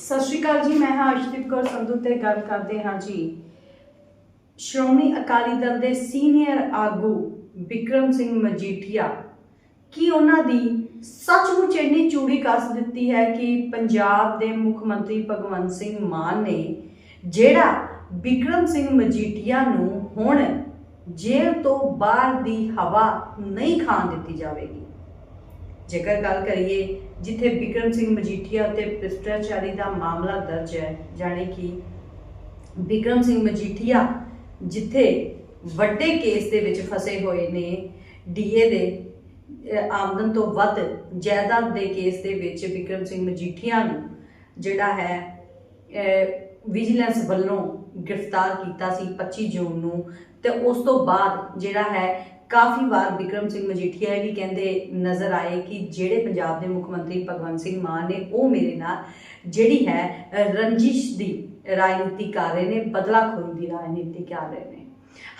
ਸਤਿ ਸ਼੍ਰੀ ਅਕਾਲ ਜੀ, ਮੈਂ ਹਾਂ ਅਰਸ਼ਦੀਪ ਕੌਰ ਸੰਧੂ ਤੇ ਗੱਲ ਕਰਦੇ ਹਾਂ ਜੀ। ਸ਼੍ਰੋਮਣੀ ਅਕਾਲੀ ਦਲ ਦੇ ਸੀਨੀਅਰ ਆਗੂ ਵਿਕਰਮ ਸਿੰਘ ਮਜੀਠੀਆ, ਕੀ ਉਹਨਾਂ ਦੀ ਸੱਚਮੁੱਚ ਇੰਨੀ ਚੂੜੀ ਕੱਸ ਦਿੱਤੀ ਹੈ ਕਿ ਪੰਜਾਬ ਦੇ ਮੁੱਖ ਮੰਤਰੀ ਭਗਵੰਤ ਸਿੰਘ ਮਾਨ ਨੇ, ਜਿਹੜਾ ਵਿਕਰਮ ਸਿੰਘ ਮਜੀਠੀਆ ਨੂੰ ਹੁਣ ਜੇਲ੍ਹ ਤੋਂ ਬਾਹਰ ਦੀ ਹਵਾ ਨਹੀਂ ਖਾਣ ਦਿੱਤੀ ਜਾਵੇਗੀ? ਜੇਕਰ ਗੱਲ ਕਰੀਏ ਜਿੱਥੇ ਵਿਕਰਮ ਸਿੰਘ ਮਜੀਠੀਆ ਅਤੇ ਭ੍ਰਿਸ਼ਟਾਚਾਰੀ ਦਾ ਮਾਮਲਾ ਦਰਜ ਹੈ, ਜਾਣੇ ਕਿ ਵਿਕਰਮ ਸਿੰਘ ਮਜੀਠੀਆ ਜਿੱਥੇ ਵੱਡੇ ਕੇਸ ਦੇ ਵਿੱਚ ਫਸੇ ਹੋਏ ਨੇ, ਡੀਏ ਦੇ ਆਮਦਨ ਤੋਂ ਵੱਧ ਜਾਇਦਾਦ ਦੇ ਕੇਸ ਦੇ ਵਿੱਚ ਵਿਕਰਮ ਸਿੰਘ ਮਜੀਠੀਆ ਨੂੰ ਜਿਹੜਾ ਹੈ ਵਿਜੀਲੈਂਸ ਵੱਲੋਂ ਗ੍ਰਿਫਤਾਰ ਕੀਤਾ ਸੀ 25 ਜੂਨ ਨੂੰ ਤੇ ਉਸ ਤੋਂ ਬਾਅਦ ਜਿਹੜਾ ਹੈ ਕਾਫੀ ਵਾਰ ਵਿਕਰਮ ਸਿੰਘ ਮਜੀਠੀਆ ਇਹ ਵੀ ਕਹਿੰਦੇ ਨਜ਼ਰ ਆਏ ਕਿ ਜਿਹੜੇ ਪੰਜਾਬ ਦੇ ਮੁੱਖ ਮੰਤਰੀ ਭਗਵੰਤ ਸਿੰਘ ਮਾਨ ਨੇ, ਉਹ ਮੇਰੇ ਨਾਲ ਜਿਹੜੀ ਹੈ ਰੰਜਿਸ਼ ਦੀ ਰਾਜਨੀਤੀ ਕਰ ਰਹੇ ਨੇ, ਬਦਲਾਖੋਰੀ ਦੀ ਰਾਜਨੀਤੀ ਕਰ ਰਹੇ ਨੇ।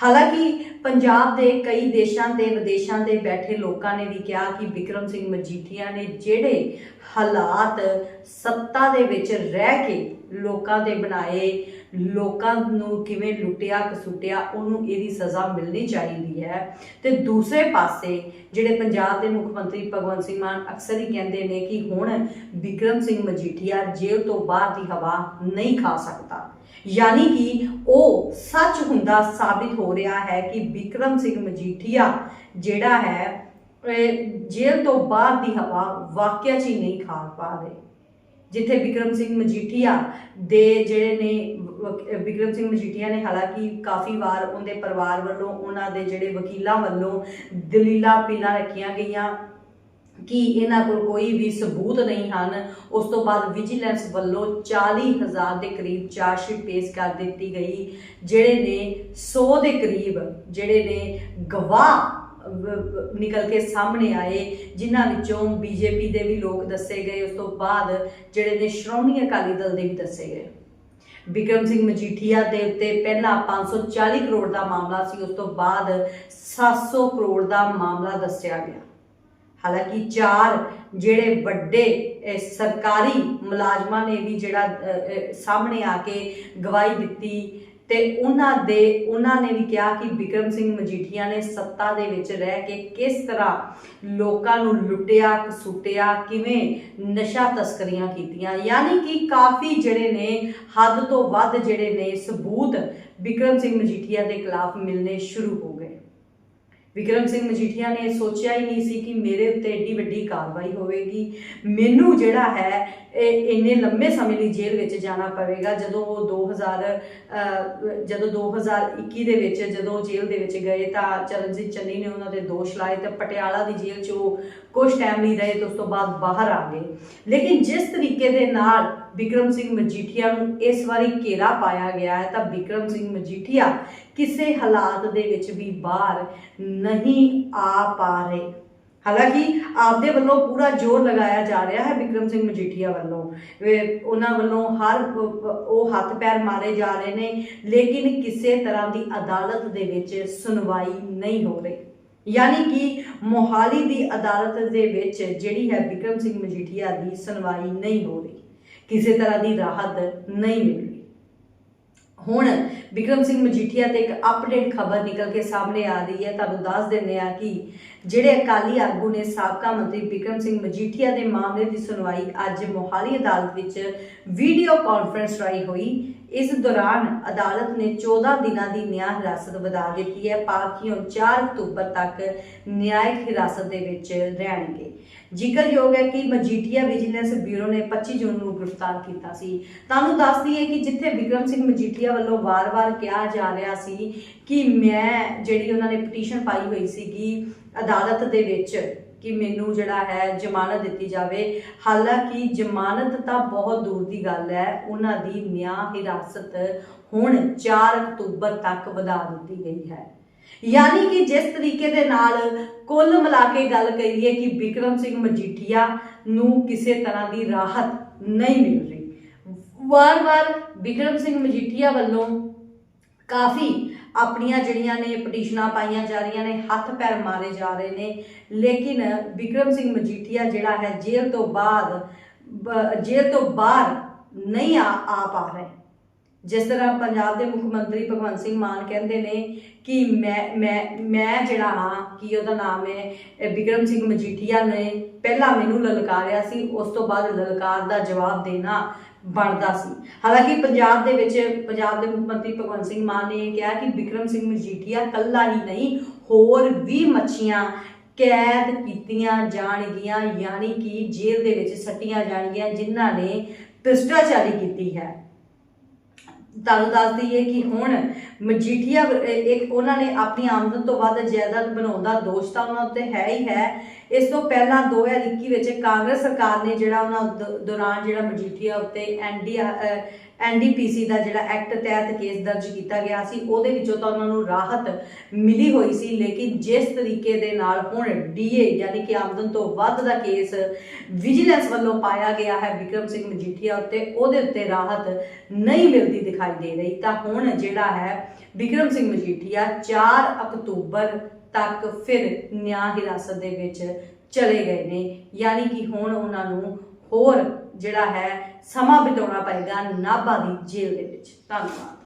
ਹਾਲਾਂਕਿ ਪੰਜਾਬ ਦੇ ਕਈ ਦੇਸ਼ਾਂ ਤੇ ਵਿਦੇਸ਼ਾਂ 'ਤੇ ਬੈਠੇ ਲੋਕਾਂ ਨੇ ਵੀ ਕਿਹਾ ਕਿ ਵਿਕਰਮ ਸਿੰਘ ਮਜੀਠੀਆ ਨੇ ਜਿਹੜੇ ਹਾਲਾਤ ਸੱਤਾ ਦੇ ਵਿੱਚ ਰਹਿ ਕੇ ਲੋਕਾਂ ਦੇ ਬਣਾਏ, ਲੋਕਾਂ ਨੂੰ ਕਿਵੇਂ ਲੁੱਟਿਆ, ਕਸੁੱਟਿਆ, ਉਹਨੂੰ ਇਹਦੀ ਸਜ਼ਾ ਮਿਲਣੀ ਚਾਹੀਦੀ ਹੈ। ਤੇ ਦੂਸਰੇ ਪਾਸੇ ਜਿਹੜੇ ਪੰਜਾਬ ਦੇ ਮੁੱਖ ਮੰਤਰੀ ਭਗਵੰਤ ਸਿੰਘ ਮਾਨ ਅਕਸਰ ਹੀ ਕਹਿੰਦੇ ਨੇ ਕਿ ਹੁਣ ਵਿਕਰਮ ਸਿੰਘ ਮਜੀਠੀਆ ਜੇਲ੍ਹ ਤੋਂ ਬਾਹਰ ਦੀ ਹਵਾ ਨਹੀਂ ਖਾ ਸਕਦਾ। ਯਾਨੀ ਕਿ ਉਹ ਸੱਚ ਹੁੰਦਾ ਸਾਬਿਤ ਹੋ ਰਿਹਾ ਹੈ ਕਿ ਵਿਕਰਮ ਸਿੰਘ ਮਜੀਠੀਆ ਜਿਹੜਾ ਹੈ, ਇਹ ਜੇਲ੍ਹ ਤੋਂ ਬਾਹਰ ਦੀ ਹਵਾ ਵਾਕਿਆ 'ਚ ਹੀ ਨਹੀਂ ਖਾ ਪਾ ਰਹੇ। ਜਿੱਥੇ ਵਿਕਰਮ ਸਿੰਘ ਮਜੀਠੀਆ ਦੇ ਜਿਹੜੇ ਨੇ ਵਕ- ਵਿਕਰਮ ਸਿੰਘ ਮਜੀਠੀਆ ਨੇ ਹਾਲਾਂਕਿ ਕਾਫੀ ਵਾਰ ਉਹਦੇ ਪਰਿਵਾਰ ਵੱਲੋਂ, ਉਹਨਾਂ ਦੇ ਜਿਹੜੇ ਵਕੀਲਾਂ ਵੱਲੋਂ ਦਲੀਲਾਂ ਪੀਲਾਂ ਰੱਖੀਆਂ ਗਈਆਂ। ਕਿ ਇਹਨਾਂ ਕੋਲ ਕੋਈ ਵੀ ਸਬੂਤ ਨਹੀਂ ਹਨ। ਉਸ ਤੋਂ ਬਾਅਦ ਵਿਜੀਲੈਂਸ ਵੱਲੋਂ 40000 ਦੇ ਕਰੀਬ ਚਾਰਜਸ਼ੀਟ ਪੇਸ਼ ਕਰ ਦਿੱਤੀ ਗਈ, ਜਿਹੜੇ ਨੇ 100 ਦੇ ਕਰੀਬ ਜਿਹੜੇ ਨੇ ਗਵਾਹ ਨਿਕਲ ਕੇ ਸਾਹਮਣੇ ਆਏ, ਜਿਨ੍ਹਾਂ ਵਿੱਚੋਂ ਬੀਜੇਪੀ ਦੇ ਵੀ ਲੋਕ ਦੱਸੇ ਗਏ। ਉਸ ਤੋਂ ਬਾਅਦ ਜਿਹੜੇ ਨੇ ਸ਼੍ਰੋਮਣੀ ਅਕਾਲੀ ਦਲ ਦੇ ਵੀ ਦੱਸੇ ਗਏ। ਬਿਕਰਮ ਸਿੰਘ ਮਜੀਠੀਆ ਦੇ ਉੱਤੇ ਪਹਿਲਾਂ 540 ਕਰੋੜ ਦਾ ਮਾਮਲਾ ਸੀ, ਉਸ ਤੋਂ ਬਾਅਦ 700 ਕਰੋੜ ਦਾ ਮਾਮਲਾ ਦੱਸਿਆ ਗਿਆ। ਹਾਲਾਂਕਿ ਚਾਰ ਜਿਹੜੇ ਵੱਡੇ ਸਰਕਾਰੀ ਮੁਲਾਜ਼ਮਾਂ ਨੇ ਵੀ ਜਿਹੜਾ ਸਾਹਮਣੇ ਆ ਕੇ ਗਵਾਹੀ ਦਿੱਤੀ ਤੇ ਉਹਨਾਂ ਦੇ, ਉਹਨਾਂ ਨੇ ਵੀ ਕਿਹਾ ਕਿ ਵਿਕਰਮ ਸਿੰਘ ਮਜੀਠੀਆ ਨੇ ਸੱਤਾ ਦੇ ਵਿੱਚ ਰਹਿ ਕੇ ਕਿਸ ਤਰ੍ਹਾਂ ਲੋਕਾਂ ਨੂੰ ਲੁੱਟਿਆ ਕਸੁੱਟਿਆ ਕਿਵੇਂ ਨਸ਼ਾ ਤਸਕਰੀਆਂ ਕੀਤੀਆਂ। ਯਾਨੀ ਕਿ ਕਾਫੀ ਜਿਹੜੇ ਨੇ, ਹੱਦ ਤੋਂ ਵੱਧ ਜਿਹੜੇ ਨੇ ਸਬੂਤ ਵਿਕਰਮ ਸਿੰਘ ਮਜੀਠੀਆ ਦੇ ਖਿਲਾਫ ਮਿਲਨੇ ਸ਼ੁਰੂ ਹੋ ਗਏ। ਵਿਕਰਮ ਸਿੰਘ ਮਜੀਠੀਆ ਨੇ ਸੋਚਿਆ ਹੀ ਨਹੀਂ ਸੀ ਕਿ ਮੇਰੇ ਉੱਤੇ ਏਡੀ ਵੱਡੀ ਕਾਰਵਾਈ ਹੋਵੇਗੀ। ਮੈਨੂੰ ਜਿਹੜਾ ਹੈ ਇਹ ਇੰਨੇ ਲੰਬੇ ਸਮੇਂ ਲਈ ਜੇਲ੍ਹ ਵਿੱਚ ਜਾਣਾ ਪਵੇਗਾ। ਜਦੋਂ ਉਹ 2000 ਅਹ, ਜਦੋਂ 2021 ਦੇ ਵਿੱਚ ਜਦੋਂ ਜੇਲ੍ਹ ਦੇ ਵਿੱਚ ਗਏ ਤਾਂ ਚਰਨਜੀਤ ਚੰਨੀ ਨੇ ਉਹਨਾਂ ਦੇ ਦੋਸ਼ ਲਾਏ ਤੇ ਪਟਿਆਲਾ ਦੀ ਜੇਲ੍ਹ 'ਚ ਉਹ ਕੁਝ ਟਾਈਮ ਲਈ ਰਹੇ ਤੇ ਉਸ ਤੋਂ ਬਾਅਦ ਬਾਹਰ ਆ ਗਏ। ਲੇਕਿਨ ਜਿਸ ਤਰੀਕੇ ਦੇ ਨਾਲ ਵਿਕਰਮ ਸਿੰਘ ਮਜੀਠੀਆ ਨੂੰ ਇਸ ਵਾਰੀ ਘੇਰਾ ਪਾਇਆ ਗਿਆ ਹੈ, ਤਾਂ ਵਿਕਰਮ ਸਿੰਘ ਮਜੀਠੀਆ ਕਿਸੇ ਹਾਲਾਤ ਦੇ ਵਿੱਚ ਵੀ ਬਾਹਰ ਨਹੀਂ ਆ ਪਾ ਰਹੇ। ਹਾਲਾਂਕਿ ਆਪਦੇ ਵੱਲੋਂ ਪੂਰਾ ਜ਼ੋਰ ਲਗਾਇਆ ਜਾ ਰਿਹਾ ਹੈ ਵਿਕਰਮ ਸਿੰਘ ਮਜੀਠੀਆ ਵੱਲੋਂ। ਉਹਨਾਂ ਵੱਲੋਂ ਹਰ ਉਹ ਉਹ ਹੱਥ ਪੈਰ ਮਾਰੇ ਜਾ ਰਹੇ ਨੇ, ਲੇਕਿਨ ਕਿਸੇ ਤਰ੍ਹਾਂ ਦੀ ਅਦਾਲਤ ਦੇ ਵਿੱਚ ਸੁਣਵਾਈ ਨਹੀਂ ਹੋ ਰਹੀ। ਯਾਨੀ ਕਿ ਮੋਹਾਲੀ ਦੀ ਅਦਾਲਤ ਦੇ ਵਿੱਚ ਜਿਹੜੀ ਹੈ ਵਿਕਰਮ ਸਿੰਘ ਮਜੀਠੀਆ ਦੀ ਸੁਣਵਾਈ ਨਹੀਂ ਹੋ ਰਹੀ। ਕਿਸੇ ਤਰ੍ਹਾਂ ਦੀ ਰਾਹਤ ਨਹੀਂ ਮਿਲ ਹੁਣ ਵਿਕਰਮ ਸਿੰਘ ਮਜੀਠੀਆ ਤੇ ਇੱਕ ਅਪਡੇਟ ਖਬਰ ਨਿਕਲ ਕੇ ਸਾਹਮਣੇ ਆ ਰਹੀ ਹੈ। ਤੁਹਾਨੂੰ ਦੱਸ ਦਿੰਦੇ ਆ ਕਿ ਜਿਹੜੇ ਅਕਾਲੀ ਆਗੂ ਨੇ ਸਾਬਕਾ ਮੰਤਰੀ ਵਿਕਰਮ ਸਿੰਘ ਮਜੀਠੀਆ ਦੇ ਮਾਮਲੇ ਦੀ ਸੁਣਵਾਈ ਅੱਜ ਮੋਹਾਲੀ ਅਦਾਲਤ ਵਿੱਚ ਵੀਡੀਓ ਕਾਨਫਰੰਸ ਰਾਹੀਂ ਹੋਈ। ਇਸ ਦੌਰਾਨ ਅਦਾਲਤ ਨੇ 14 ਦਿਨਾਂ ਦੀ ਨਿਆਂ ਹਿਰਾਸਤ ਵਧਾ ਦਿੱਤੀ ਹੈ। ਪਾਕਿਓ 4 ਅਕਤੂਬਰ ਤੱਕ ਨਿਆਇਕ ਹਿਰਾਸਤ ਦੇ ਵਿੱਚ ਰਹਿਣਗੇ। ਜ਼ਿਕਰਯੋਗ ਹੈ ਕਿ ਮਜੀਠੀਆ ਵਿਜੀਲੈਂਸ ਬਿਊਰੋ ਨੇ 25 ਜੂਨ ਨੂੰ ਗ੍ਰਿਫਤਾਰ ਕੀਤਾ ਸੀ। ਤੁਹਾਨੂੰ ਦੱਸਦੀ ਹੈ ਕਿ ਜਿੱਥੇ ਵਿਕਰਮ ਸਿੰਘ ਮਜੀਠੀਆ ਵੱਲੋਂ ਵਾਰ-ਵਾਰ ਕਿਹਾ ਜਾ ਰਿਹਾ ਸੀ ਕਿ ਮੈਂ ਜਿਹੜੀ ਉਹਨਾਂ ਨੇ ਪਟੀਸ਼ਨ ਪਾਈ ਹੋਈ ਸੀਗੀ ਅਦਾਲਤ ਦੇ ਵਿੱਚ ਕਿ ਮੈਨੂੰ ਜਿਹੜਾ ਹੈ ਜ਼ਮਾਨਤ ਦਿੱਤੀ ਜਾਵੇ। ਹਾਲਾਂਕਿ ਜ਼ਮਾਨਤ ਤਾਂ ਬਹੁਤ ਦੂਰ ਦੀ ਗੱਲ ਹੈ, ਉਹਨਾਂ ਦੀ ਨਿਆਂ ਹਿਰਾਸਤ ਹੁਣ 4 ਅਕਤੂਬਰ ਤੱਕ ਵਧਾ ਦਿੱਤੀ ਗਈ ਹੈ। ਯਾਨੀ ਕਿ ਜਿਸ ਤਰੀਕੇ ਦੇ ਨਾਲ ਕੁੱਲ ਮਿਲਾ ਕੇ ਗੱਲ ਕਰੀਏ ਕਿ ਵਿਕਰਮ ਸਿੰਘ ਮਜੀਠੀਆ ਨੂੰ ਕਿਸੇ ਤਰ੍ਹਾਂ ਦੀ ਰਾਹਤ ਨਹੀਂ ਮਿਲ ਰਹੀ। ਵਾਰ-ਵਾਰ ਵਿਕਰਮ ਸਿੰਘ ਮਜੀਠੀਆ ਵੱਲੋਂ ਕਾਫੀ ਆਪਣੀਆਂ ਜਿਹੜੀਆਂ ਨੇ ਪਟੀਸ਼ਨਾਂ ਪਾਈਆਂ ਜਾ ਰਹੀਆਂ ਨੇ, ਹੱਥ ਪੈਰ ਮਾਰੇ ਜਾ ਰਹੇ ਨੇ। ਲੇਕਿਨ ਵਿਕਰਮ ਸਿੰਘ ਮਜੀਠੀਆ ਜਿਹੜਾ ਹੈ, ਜੇਲ੍ਹ ਤੋਂ ਬਾਅਦ ਜੇਲ੍ਹ ਤੋਂ ਬਾਹਰ ਨਹੀਂ ਆ ਆ ਪਾ ਰਹੇ। ਜਿਸ ਤਰ੍ਹਾਂ ਪੰਜਾਬ ਦੇ ਮੁੱਖ ਮੰਤਰੀ ਭਗਵੰਤ ਸਿੰਘ ਮਾਨ ਕਹਿੰਦੇ ਨੇ ਕਿ ਮੈਂ ਮੈਂ ਮੈਂ ਜਿਹੜਾ ਹਾਂ, ਕਿ ਉਹਦਾ ਨਾਮ ਹੈ, ਇਹ ਵਿਕਰਮ ਸਿੰਘ ਮਜੀਠੀਆ ਨੇ ਪਹਿਲਾਂ ਮੈਨੂੰ ਲਲਕਾਰਿਆ ਸੀ, ਉਸ ਤੋਂ ਬਾਅਦ ਲਲਕਾਰ ਦਾ ਜਵਾਬ ਦੇਣਾ ਬਣਦਾ ਸੀ। ਹਾਲਾਂਕਿ ਪੰਜਾਬ ਦੇ ਵਿੱਚ, ਪੰਜਾਬ ਦੇ ਮੁੱਖ ਮੰਤਰੀ ਭਗਵੰਤ ਸਿੰਘ ਮਾਨ ਨੇ ਕਿਹਾ ਕਿ ਵਿਕਰਮ ਸਿੰਘ ਮਜੀਠੀਆ ਕੱਲਾ ਹੀ ਨਹੀਂ, ਹੋਰ ਵੀ ਮੱਛੀਆਂ ਕੈਦ ਕੀਤੀਆਂ ਜਾਣਗੀਆਂ, ਯਾਨੀ ਕਿ ਜੇਲ੍ਹ ਦੇ ਵਿੱਚ ਸੱਟੀਆਂ ਜਾਣਗੀਆਂ, ਜਿਨ੍ਹਾਂ ਨੇ ਭ੍ਰਿਸ਼ਟਾਚਾਰੀ ਕੀਤੀ ਹੈ। ਤੁਹਾਨੂੰ ਦੱਸ ਦਈਏ ਕਿ ਹੁਣ ਮਜੀਠੀਆ ਇੱਕ ਉਹਨਾਂ ਨੇ ਆਪਣੀ ਆਮਦਨ ਤੋਂ ਵੱਧ ਜਾਇਦਾਦ ਬਣਾਉਣ ਦਾ ਦੋਸ਼ ਤਾਂ ਉਹਨਾਂ ਉੱਤੇ ਹੈ ਹੀ ਹੈ। ਇਸ ਤੋਂ ਪਹਿਲਾਂ 2021 ਵਿੱਚ ਕਾਂਗਰਸ ਸਰਕਾਰ ਨੇ ਜਿਹੜਾ ਉਹਨਾਂ ਦ- ਦੌਰਾਨ ਜਿਹੜਾ ਮਜੀਠੀਆ ਉੱਤੇ ਐਨਡੀ ਐਨਡੀਪੀਸੀ ਦਾ ਜਿਹੜਾ ਐਕਟ ਤਹਿਤ ਕੇਸ ਦਰਜ ਕੀਤਾ ਗਿਆ ਸੀ, ਉਹਦੇ ਵਿੱਚੋਂ ਤਾਂ ਉਹਨਾਂ ਨੂੰ ਰਾਹਤ ਮਿਲੀ ਹੋਈ ਸੀ, ਲੇਕਿਨ ਜਿਸ ਤਰੀਕੇ ਦੇ ਨਾਲ ਹੁਣ ਡੀਏ ਯਾਨੀ ਕਿ ਆਮਦਨ ਤੋਂ ਵੱਧ ਦਾ ਕੇਸ ਵਿਜੀਲੈਂਸ ਵੱਲੋਂ ਪਾਇਆ ਗਿਆ ਹੈ ਵਿਕਰਮ ਸਿੰਘ ਮਜੀਠੀਆ ਉੱਤੇ, ਉਹਦੇ ਉੱਤੇ ਰਾਹਤ ਨਹੀਂ ਮਿਲਦੀ ਦਿਖਾਈ ਦੇ ਰਹੀ। ਤਾਂ ਹੁਣ ਜਿਹੜਾ ਹੈ ਵਿਕਰਮ ਸਿੰਘ ਮਜੀਠੀਆ 4 ਅਕਤੂਬਰ ਤੱਕ ਫਿਰ ਨਿਆਂ ਹਿਰਾਸਤ ਦੇ ਵਿੱਚ ਚਲੇ ਗਏ ਨੇ। ਯਾਨੀ ਕਿ ਹੁਣ ਉਹਨਾਂ ਨੂੰ ਹੋਰ ਜਿਹੜਾ ਹੈ ਸਮਾਂ ਬਿਤਾਉਣਾ ਪਏਗਾ ਨਾਭਾ ਦੀ ਜੇਲ੍ਹ ਦੇ ਵਿੱਚ। ਧੰਨਵਾਦ।